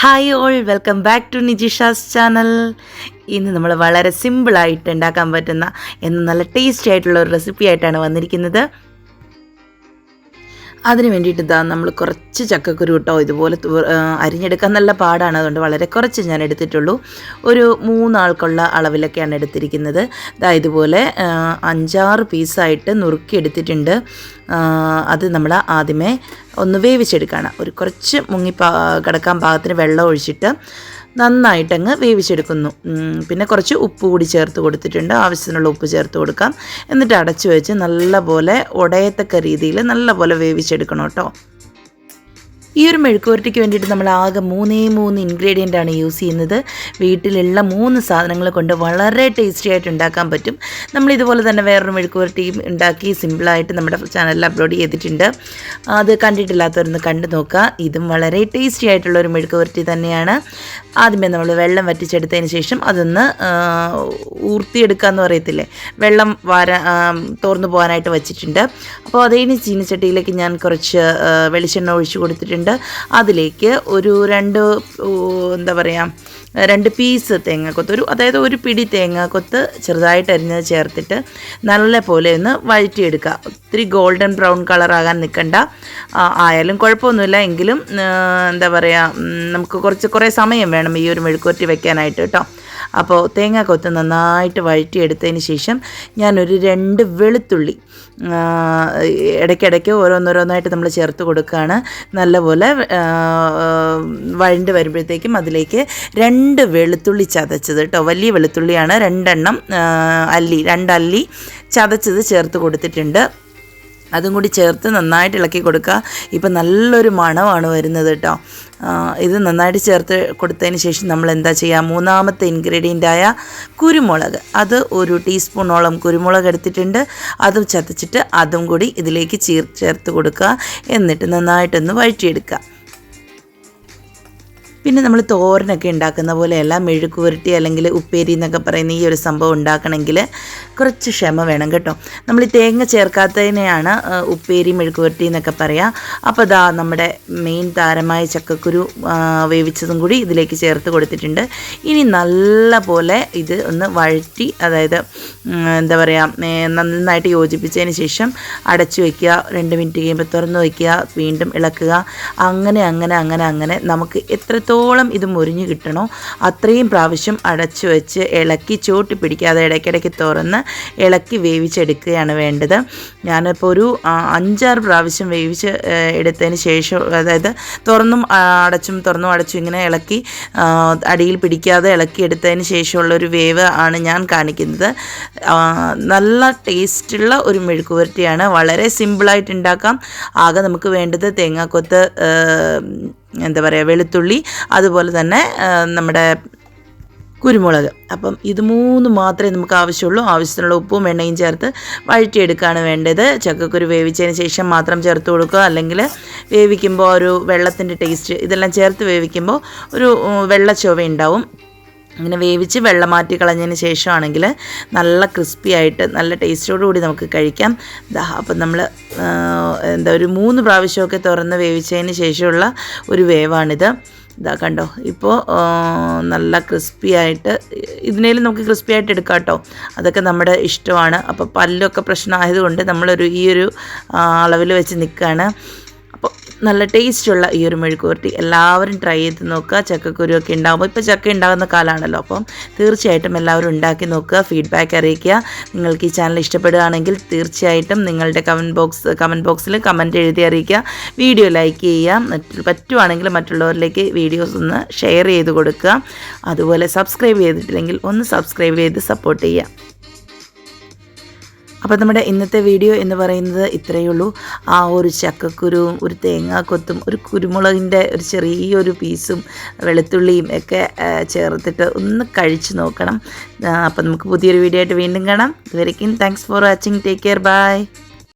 Hi all welcome back to Nijisha's channel ഇന്ന് നമ്മൾ വളരെ സിമ്പിളായിട്ട് ഉണ്ടാക്കാൻ പറ്റുന്ന എന്ന നല്ല ടേസ്റ്റി ആയിട്ടുള്ള ഒരു റെസിപ്പി ആയിട്ടാണ് വന്നിരിക്കുന്നത്. അതിന് വേണ്ടിയിട്ട് ഇതാ നമ്മൾ കുറച്ച് ചക്കക്കുരു കേട്ടോ ഇതുപോലെ അരിഞ്ഞെടുക്കാൻ നല്ല പാടാണ്. അതുകൊണ്ട് വളരെ കുറച്ച് ഞാൻ എടുത്തിട്ടുള്ളൂ. ഒരു മൂന്നാൾക്കുള്ള അളവിലൊക്കെയാണ് എടുത്തിരിക്കുന്നത്. ഇതാ ഇതുപോലെ അഞ്ചാറ് പീസായിട്ട് നുറുക്കി എടുത്തിട്ടുണ്ട് അത് നമ്മൾ ആദ്യമേ ഒന്ന് വേവിച്ചെടുക്കുകയാണ് ഒരു കുറച്ച് മുങ്ങി പാ കിടക്കാൻ പാകത്തിന് വെള്ളം ഒഴിച്ചിട്ട് നന്നായിട്ടങ്ങ് വേവിച്ചെടുക്കുന്നു. പിന്നെ കുറച്ച് ഉപ്പ് കൂടി ചേർത്ത് കൊടുത്തിട്ടുണ്ട്. ആവശ്യത്തിനുള്ള ഉപ്പ് ചേർത്ത് കൊടുക്കാം. എന്നിട്ട് അടച്ചു വെച്ച് നല്ലപോലെ ഉടയത്തക്ക രീതിയിൽ നല്ലപോലെ വേവിച്ചെടുക്കണം കേട്ടോ. ഈ ഒരു മെഴുക്കുവരട്ടിക്ക് വേണ്ടിയിട്ട് നമ്മൾ ആകെ മൂന്നേ മൂന്ന് ഇൻഗ്രീഡിയന്റ് ആണ് യൂസ് ചെയ്യുന്നത്. വീട്ടിലുള്ള മൂന്ന് സാധനങ്ങൾ കൊണ്ട് വളരെ ടേസ്റ്റി ആയിട്ട് ഉണ്ടാക്കാൻ പറ്റും. നമ്മൾ ഇതുപോലെ തന്നെ വേറൊരു മെഴുക്കുവരട്ടിയും ഉണ്ടാക്കി സിമ്പിളായിട്ട് നമ്മുടെ ചാനലിൽ അപ്ലോഡ് ചെയ്തിട്ടുണ്ട്. അത് കണ്ടിട്ടില്ലാത്തവരൊന്ന് കണ്ടു നോക്കുക. ഇതും വളരെ ടേസ്റ്റി ആയിട്ടുള്ള ഒരു മെഴുക്കുവരട്ടി തന്നെയാണ്. ആദ്യമേ നമ്മൾ വെള്ളം വറ്റിച്ചെടുത്തതിന് ശേഷം അതൊന്ന് ഊർത്തിയെടുക്കുക എന്ന് പറയത്തില്ലേ? വെള്ളം വാര തോർന്നു പോകാനായിട്ട് വെച്ചിട്ടുണ്ട്. അപ്പോൾ അതിന് ചീനച്ചട്ടിയിലേക്ക് ഞാൻ കുറച്ച് വെളിച്ചെണ്ണ ഒഴിച്ചു കൊടുത്തിട്ടുണ്ട്. അതിലേക്ക് ഒരു രണ്ട് എന്താ പറയുക രണ്ട് പീസ് തേങ്ങാക്കൊത്ത് ഒരു അതായത് ഒരു പിടി തേങ്ങാക്കൊത്ത് ചെറുതായിട്ട് അരിഞ്ഞത് ചേർത്തിട്ട് നല്ല പോലെ ഒന്ന് വഴറ്റിയെടുക്കുക. ഒത്തിരി ഗോൾഡൻ ബ്രൗൺ കളറാകാൻ നിൽക്കണ്ട. ആയാലും കുഴപ്പമൊന്നുമില്ല. എങ്കിലും എന്താ പറയുക നമുക്ക് കുറച്ച് കുറേ സമയം വേണം ഈ ഒരു മെഴുക്കുവരട്ടി വെക്കാനായിട്ട് കേട്ടോ. അപ്പോൾ തേങ്ങ കൊത്ത് നന്നായിട്ട് വഴറ്റിയെടുത്തതിന് ശേഷം ഞാനൊരു രണ്ട് വെളുത്തുള്ളി ഇടയ്ക്കിടയ്ക്ക് ഓരോന്നോരോന്നായിട്ട് നമ്മൾ ചേർത്ത് കൊടുക്കുകയാണ്. നല്ലപോലെ വഴണ്ട് വരുമ്പോഴത്തേക്കും അതിലേക്ക് രണ്ട് വെളുത്തുള്ളി ചതച്ചത് കേട്ടോ. വലിയ വെളുത്തുള്ളിയാണ് രണ്ടെണ്ണം അല്ലി രണ്ടല്ലി ചതച്ചത് ചേർത്ത് കൊടുത്തിട്ടുണ്ട്. അതും കൂടി ചേർത്ത് നന്നായിട്ട് ഇളക്കി കൊടുക്കുക. ഇപ്പം നല്ലൊരു മണമാണ് വരുന്നത് കേട്ടോ. ഇത് നന്നായിട്ട് ചേർത്ത് കൊടുത്തതിന് ശേഷം നമ്മൾ എന്താ ചെയ്യുക? മൂന്നാമത്തെ ഇൻഗ്രീഡിയന്റായ കുരുമുളക്. അത് ഒരു ടീസ്പൂണോളം കുരുമുളക് എടുത്തിട്ടുണ്ട്. അതും ചതച്ചിട്ട് അതും കൂടി ഇതിലേക്ക് ചീർ ചേർത്ത് കൊടുക്കുക. എന്നിട്ട് നന്നായിട്ടൊന്ന് വഴറ്റിയെടുക്കുക. പിന്നെ നമ്മൾ തോരനൊക്കെ ഉണ്ടാക്കുന്ന പോലെയല്ല മെഴുക്ക് പുരട്ടി അല്ലെങ്കിൽ ഉപ്പേരി എന്നൊക്കെ പറയുന്ന ഈ ഒരു സംഭവം ഉണ്ടാക്കണമെങ്കിൽ കുറച്ച് ക്ഷമ വേണം കേട്ടോ. നമ്മൾ ഈ തേങ്ങ ചേർക്കാത്തതിനെയാണ് ഉപ്പേരി മെഴുക്ക് പുരട്ടി എന്നൊക്കെ പറയുക അപ്പോൾ ദാ നമ്മുടെ മെയിൻ താരമായ ചക്കക്കുരു വേവിച്ചതും കൂടി ഇതിലേക്ക് ചേർത്ത് കൊടുത്തിട്ടുണ്ട്. ഇനി നല്ല പോലെ ഇത് ഒന്ന് വഴറ്റി അതായത് എന്താ പറയുക നന്നായിട്ട് യോജിപ്പിച്ചതിന് ശേഷം അടച്ചു വയ്ക്കുക രണ്ട് മിനിറ്റ് കഴിയുമ്പോൾ തുറന്ന് വയ്ക്കുക വീണ്ടും ഇളക്കുക. അങ്ങനെ അങ്ങനെ അങ്ങനെ അങ്ങനെ നമുക്ക് എത്രത്തോളം ഇത് മുരിഞ്ഞ് കിട്ടണോ അത്രയും പ്രാവശ്യം അടച്ചു വെച്ച് ഇളക്കി ചോട്ടി പിടിക്കാതെ ഇടയ്ക്കിടയ്ക്ക് തുറന്ന് ഇളക്കി വേവിച്ചെടുക്കുകയാണ് വേണ്ടത്. ഞാനിപ്പോൾ ഒരു അഞ്ചാറ് പ്രാവശ്യം വേവിച്ച് എടുത്തതിന് ശേഷം അതായത് തുറന്നും അടച്ചും തുറന്നും അടച്ചും ഇങ്ങനെ ഇളക്കി അടിയിൽ പിടിക്കാതെ ഇളക്കി എടുത്തതിന് ശേഷമുള്ള ഒരു വേവ് ആണ് ഞാൻ കാണിക്കുന്നത്. നല്ല ടേസ്റ്റുള്ള ഒരു മെഴുക്കുവരട്ടിയാണ് വളരെ സിമ്പിളായിട്ട് ഉണ്ടാക്കാം. ആകെ നമുക്ക് വേണ്ടത് തേങ്ങാക്കൊത്ത് എന്താ പറയുക വെളുത്തുള്ളി അതുപോലെ തന്നെ നമ്മുടെ കുരുമുളക്. അപ്പം ഇത് മൂന്ന് മാത്രമേ നമുക്ക് ആവശ്യമുള്ളൂ. ആവശ്യത്തിനുള്ള ഉപ്പും എണ്ണയും ചേർത്ത് വഴറ്റിയെടുക്കുകയാണ് വേണ്ടത്. ചക്കക്കുരു വേവിച്ചതിന് ശേഷം മാത്രം ചേർത്ത് കൊടുക്കുക. അല്ലെങ്കിൽ വേവിക്കുമ്പോൾ ഒരു വെള്ളത്തിന്റെ ടേസ്റ്റ് ഇതെല്ലാം ചേർത്ത് വേവിക്കുമ്പോൾ ഒരു വെള്ള ഉണ്ടാവും. അങ്ങനെ വേവിച്ച് വെള്ളം മാറ്റി കളഞ്ഞതിന് ശേഷമാണെങ്കിൽ നല്ല ക്രിസ്പി ആയിട്ട് നല്ല ടേസ്റ്റോടു കൂടി നമുക്ക് കഴിക്കാം. അപ്പം നമ്മൾ എന്താ ഒരു മൂന്ന് പ്രാവശ്യമൊക്കെ തുറന്ന് വേവിച്ചതിന് ശേഷമുള്ള ഒരു വേവാണിത്. ഇതാ കണ്ടോ? ഇപ്പോൾ നല്ല ക്രിസ്പി ആയിട്ട് ഇതിനേലും നമുക്ക് ക്രിസ്പി ആയിട്ട് എടുക്കാം കേട്ടോ. അതൊക്കെ നമ്മുടെ ഇഷ്ടമാണ്. അപ്പോൾ പല്ലൊക്കെ പ്രശ്നമായതുകൊണ്ട് നമ്മളൊരു ഈ ഒരു അളവിൽ വെച്ച് നിൽക്കുകയാണ്. നല്ല ടേസ്റ്റുള്ള ഈ ഒരു മെഴുക്കുവരട്ടി. എല്ലാവരും ട്രൈ ചെയ്ത് നോക്കുക. ചക്കക്കുരുവൊക്കെ ഉണ്ടാകുമ്പോൾ ഇപ്പോൾ ചക്ക ഉണ്ടാകുന്ന കാലമാണല്ലോ അപ്പം തീർച്ചയായിട്ടും എല്ലാവരും ഉണ്ടാക്കി നോക്കുക ഫീഡ്ബാക്ക് അറിയിക്കുക. നിങ്ങൾക്ക് ഈ ചാനൽ ഇഷ്ടപ്പെടുകയാണെങ്കിൽ തീർച്ചയായിട്ടും നിങ്ങളുടെ കമന്റ് ബോക്സ് കമന്റ് ബോക്സിൽ കമന്റ് എഴുതി അറിയിക്കുക. വീഡിയോ ലൈക്ക് ചെയ്യുക. പറ്റുവാണെങ്കിൽ മറ്റുള്ളവരിലേക്ക് വീഡിയോസ് ഒന്ന് ഷെയർ ചെയ്ത് കൊടുക്കുക. അതുപോലെ സബ്സ്ക്രൈബ് ചെയ്തിട്ടില്ലെങ്കിൽ ഒന്ന് സബ്സ്ക്രൈബ് ചെയ്ത് സപ്പോർട്ട് ചെയ്യുക. അപ്പോൾ നമ്മുടെ ഇന്നത്തെ വീഡിയോ എന്ന് പറയുന്നത് ഇത്രയേ ഉള്ളൂ. ആ ഒരു ചക്കക്കുരുവും ഒരു തേങ്ങാക്കൊത്തും ഒരു കുരുമുളകിന്റെ ഒരു ചെറിയൊരു പീസും വെളുത്തുള്ളിയും ഒക്കെ ചേർത്തിട്ട് ഒന്ന് കഴിച്ച് നോക്കണം. അപ്പോൾ നമുക്ക് പുതിയൊരു വീഡിയോ ആയിട്ട് വീണ്ടും കാണാം. ഇതുവരേക്കും thanks for watching take care bye